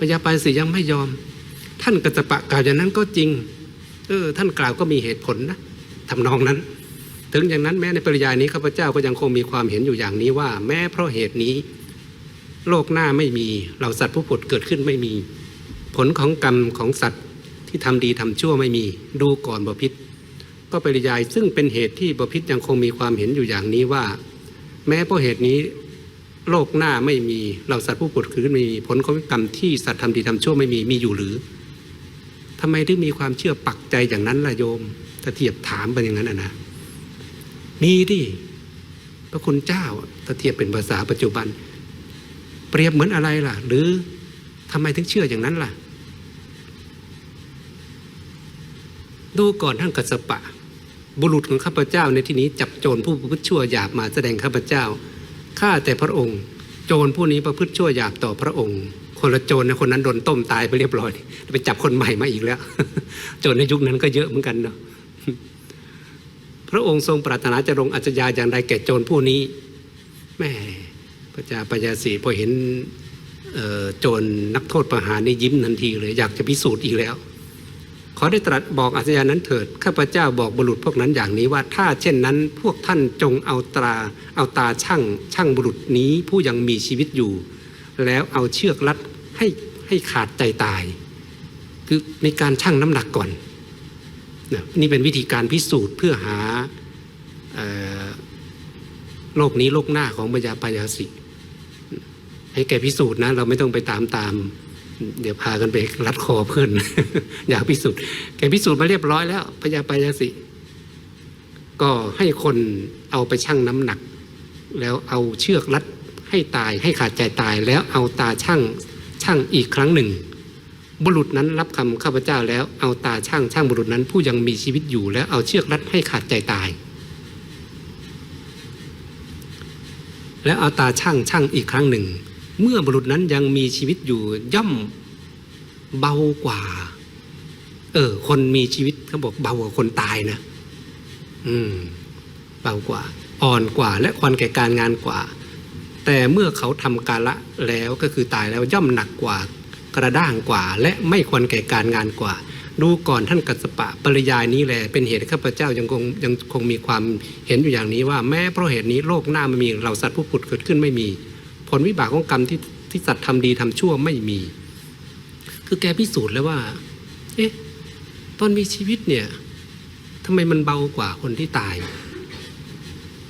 พญาปานสียังไม่ยอม ท่านกัสสปะกล่าวอย่างนั้นก็จริง เออ ท่านกล่าวก็มีเหตุผลนะทำนองนั้น ถึงอย่างนั้นแม้ในปริยายนี้ข้าพเจ้าก็ยังคงมีความเห็นอยู่อย่างนี้ว่า แม้เพราะเหตุนี้ โลกหน้าไม่มีเราสัตว์ผู้ผุดเกิดขึ้นไม่มี ผลของกรรมของสัตว์ที่ทำดีทำชั่วไม่มีดูก่อนบพิษก็ปริยายซึ่งเป็นเหตุที่บพิษยังคงมีความเห็นอยู่อย่างนี้ว่า แม้เพราะเหตุนี้ โลกหน้าไม่มีเราสัตว์ผู้ผุดเกิดขืนไม่มีผลของกรรมที่สัตว์ทำดีทำชั่วไม่มีมีอยู่หรือทำไมถึงมีความเชื่อปักใจอย่างนั้นล่ะโยมถ้าเทียบถามไปอย่างนั้นนะนะมีดิพระคุณเจ้าถ้าเทียบเป็นภาษาปัจจุบัน เปรียบเหมือนอะไรล่ะ หรือทำไมถึงเชื่ออย่างนั้นล่ะ ดูก่อนท่านกัสปะ บุรุษของข้าพเจ้าในที่นี้จับโจรผู้ประพฤติชั่วหยาบมาแสดงข้าพเจ้า ข้าแต่พระองค์ โจรผู้นี้ประพฤติชั่วหยาบต่อพระองค์ คนละโจรนะคนนั้นโดนต้มตายไปเรียบร้อยไปจับคนใหม่มาอีกแล้ว โจรในยุคนั้นก็เยอะเหมือนกันเนาะพระองค์ทรงปรารถนาจะลงอัจฉริยะอย่างใดแก่โจรผู้นี้แม่พระจ้าปยาสีพอเห็นโจรนักโทษประหารนี่ยิ้มทันทีเลย อยากจะพิสูจน์อีกแล้ว ขอได้ตรัสบอกอัจฉริยะนั้นเถิดข้าพเจ้าบอกบุรุษพวกนั้นอย่างนี้ว่าถ้าเช่นนั้นพวกท่านจงเอาตราเอาตาช่างช่างบุรุษนี้ผู้ยังมีชีวิตอยู่ แล้วเอาเชือกรัดให้ให้ขาดใจตาย คือมีการชั่งน้ำหนักก่อนนี่เป็นวิธีการพิสูจน์เพื่อหาโลกนี้โลกหน้าของพญาปยาสิให้แกพิสูจน์นะเราไม่ต้องไปตามตาม เดี๋ยวพากันไปรัดคอเพื่อน อยากพิสูจน์แกพิสูจน์มาเรียบร้อยแล้วพญาปายาสิ ก็ให้คนเอาไปชั่งน้ำหนัก แล้วเอาเชือกรัดให้ตายให้ขาดใจตายแล้วเอาตาช่างช่างอีกครั้งหนึ่ง บุรุษนั้นรับคำข้าพเจ้าแล้วเอาตาช่างช่างบุรุษนั้น ผู้ยังมีชีวิตอยู่แล้วเอาเชือกรัดให้ขาดใจตาย แล้วเอาตาช่างช่างอีกครั้งหนึ่ง เมื่อบุรุษนั้นยังมีชีวิตอยู่ย่อมเบากว่า เออ คนมีชีวิตเขาบอกเบากว่าคนตายนะ อืม เบากว่า อ่อนกว่า และควรแก่การงานกว่า แต่เมื่อเขาทำกาละแล้วก็คือตายแล้วย่อมหนักกว่ากระด้างกว่า และไม่ควรแก่การงานกว่า ดูก่อนท่านกัสปะปริยายนี้แหละเป็นเหตุข้าพเจ้ายังคงยังคงมีความเห็นอยู่อย่างนี้ว่าแม้เพราะเหตุนี้โลกหน้าไม่มีเราสัตว์ผู้ผุดเกิดขึ้นไม่มี ลวิบากของกรรมที่ที่สัตว์ทำดีทำชั่วไม่มี คือแกพิสูจน์แล้วว่า เอ๊ะตอนมีชีวิตเนี่ยทำไมมันเบากว่าคนที่ตาย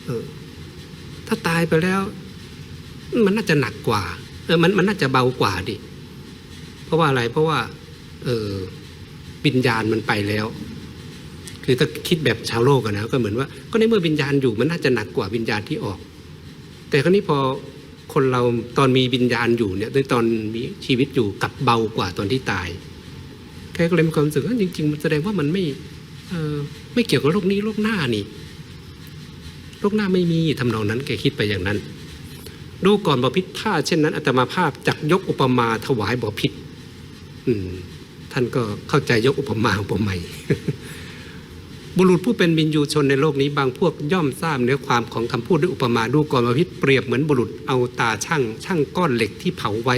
เออถ้าตายไปแล้ว มันน่าจะหนักกว่า เออมันมันน่าจะเบากว่าดิ เพราะว่าอะไรเพราะว่า เออวิญญาณมันไปแล้ว คือถ้าคิดแบบชาวโลกอะนะก็เหมือนว่า ก็ในเมื่อวิญญาณอยู่มันน่าจะหนักกว่าวิญญาณที่ออก แต่คราวนี้พอ คนเราตอนมีวิญญาณอยู่เนี่ยด้วยตอนมีชีวิตอยู่กับเบากว่าตอนที่ตายแกก็เลยมีความรู้สึกว่าจริงๆมันแสดงว่ามันไม่ไม่เกี่ยวกับโลกนี้โลกหน้านี่โลกหน้าไม่มีทำนองนั้นแกคิดไปอย่างนั้น ดูก่อนบพิษถ้าเช่นนั้นอาตมาภาพจักยกอุปมาถวายบพิษท่านก็เข้าใจยกอุปมาอุปไมย บุรุษผู้เป็นบินยูชนในโลกนี้บางพวกย่อมทราบเนื้อความของคำพูดด้วยอุปมาดูก่อนบพิษเปรียบเหมือนบุรุษเอาตาช่างช่างก้อนเหล็กที่เผาไว้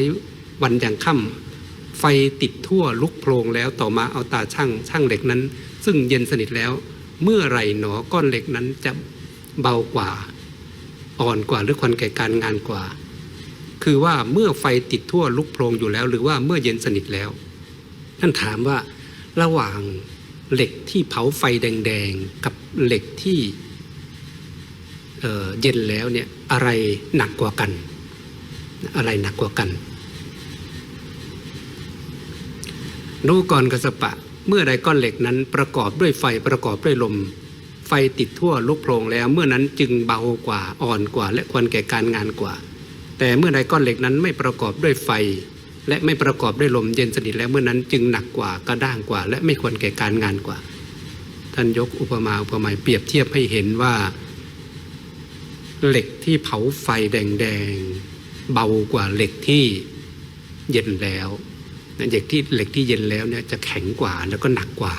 วันอย่างค่ำไฟติดทั่วลุกโพลงแล้วต่อมาเอาตาช่างช่างเหล็กนั้น ซึ่งเย็นสนิทแล้ว เมื่อไรหนอก้อนเหล็กนั้นจะเบากว่า อ่อนกว่าหรือควรแก่การงานกว่า คือว่าเมื่อไฟติดทั่วลุกโพลงอยู่แล้ว หรือว่าเมื่อเย็นสนิทแล้วท่านถามว่าระหว่าง เหล็กที่เผาไฟแดงๆ กับเหล็กที่เเย็นแล้วเนี่ยอะไรหนักกว่ากัน อะไรหนักกว่ากันดูก่อนกสปะ เมื่อใดก้อนเหล็กนั้นประกอบด้วยไฟประกอบด้วยลม ไฟติดทั่วลุกโพลงแล้วเมื่อนั้นจึงเบากว่าอ่อนกว่า และควรแก่การงานกว่า แต่เมื่อใดก้อนเหล็กนั้นไม่ประกอบด้วยไฟ และไม่ประกอบด้วยลมเย็นสนิทแล้วเมื่อนั้นจึงหนักกว่ากระด้างกว่า และไม่ควรแก่การงานกว่า ท่านยกอุปมาอุปไมยเปรียบเทียบให้เห็นว่า เหล็กที่เผาไฟแดงๆเบากว่าเหล็กที่เย็นแล้วเหล็กที่เหล็กที่เย็นแล้วเนี่ยจะแข็งกว่าแล้วก็หนักกว่า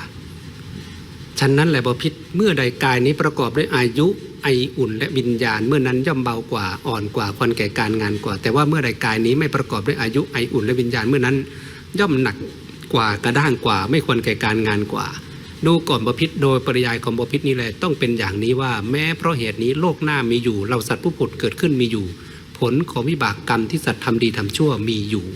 ฉะนั้นแหละบพิษเมื่อใดกายนี้ประกอบด้วยอายุ ไออุ่นและวิญญาณ เมื่อนั้นย่อมเบากว่าอ่อนกว่าควรแก่การงานกว่า แต่ว่าเมื่อใดกายนี้ไม่ประกอบด้วยอายุไออุ่นและวิญญาณเมื่อนั้น ย่อมหนักกว่ากระด้างกว่า ไม่ควรแก่การงานกว่า ดูก่อนบพิษโดยปริยายของบพิษนี้แหละต้องเป็นอย่างนี้ว่า แม้เพราะเหตุนี้โลกหน้ามีอยู่ เราสัตว์ผู้ผุดเกิดขึ้นมีอยู่ ผลของวิบากกรรมที่สัตว์ทำดีทำชั่วมีอยู่